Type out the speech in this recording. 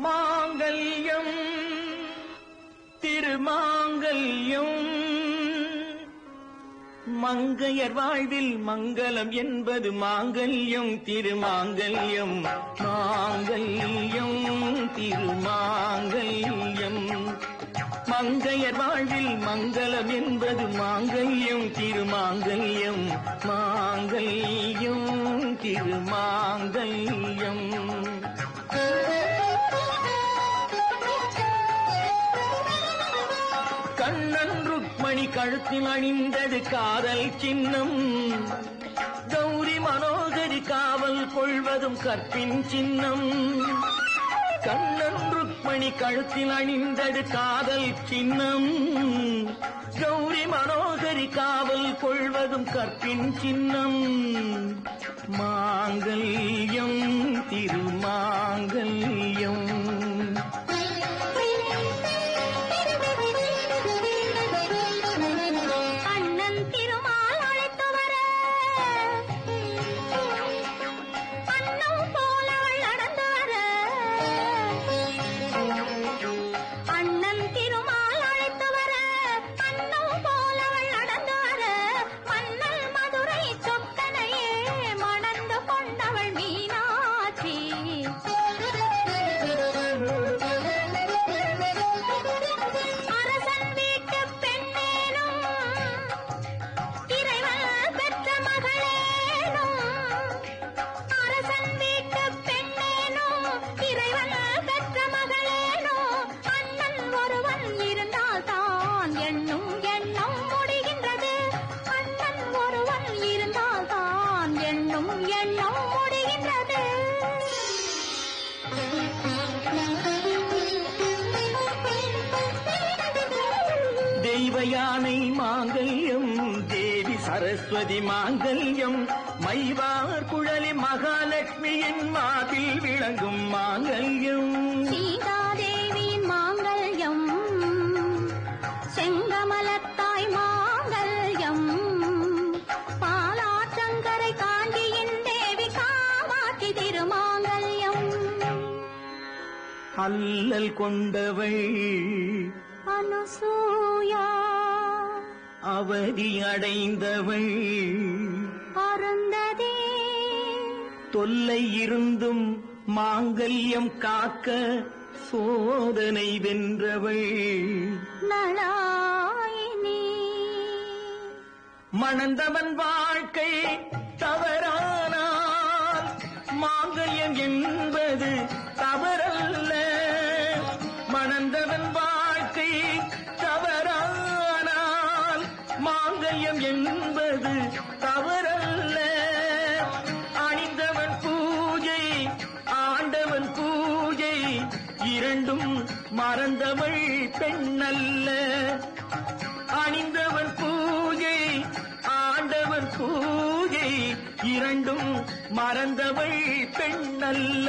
மாங்கல்யம் திருமாங்கல்யம். மங்கையர் வாழ்வில் மங்களம் என்பது மாங்கல்யம் திருமாங்கல்யம். மாங்கல்யம் திருமாங்கல்யம். மங்கையர் வாழ்வில் மங்களம் என்பது மாங்கல்யம் திருமாங்கல்யம். மாங்கல்யம் திருமாங்கல்யம். கண்ணன் ருக்மணி கழுத்தில் அணிந்தது காதல் சின்னம். கௌரி மனோகரி காவல் கொள்வதும் கற்பின் சின்னம். கண்ணன் ருக்மணி கழுத்தில் அணிந்தது காதல் சின்னம். கௌரி மனோகரி காவல் கொள்வதும் கற்பின் சின்னம். மாங்கல்யம் திருமாங்கல் peace. தெய்வ யானை மாங்கல்யம் தேவி சரஸ்வதி மாங்கல்யம் மைவார் குழலி மகாலட்சுமியின் மாதில் விளங்கும் மாங்கல்யம். அல்லல் கொண்டவள். அனுசூயா. அவதி அடைந்தவள். அருந்ததே. தொல்லை இருந்தும் மாங்கல்யம் காக்க சோதனை வென்றவள். நளாயினி மணந்தவன் வாழ்க்கை தவறானால் மாங்கல்யம் என்பது மாங்கல்யம் என்பது தவறல்ல. அணிந்தவன் பூஜை ஆண்டவன் பூஜை இரண்டும் மறந்தவள் பெண்ணல்ல. அணிந்தவன் பூஜை ஆண்டவன் பூஜை இரண்டும் மறந்தவள் பெண்ணல்ல.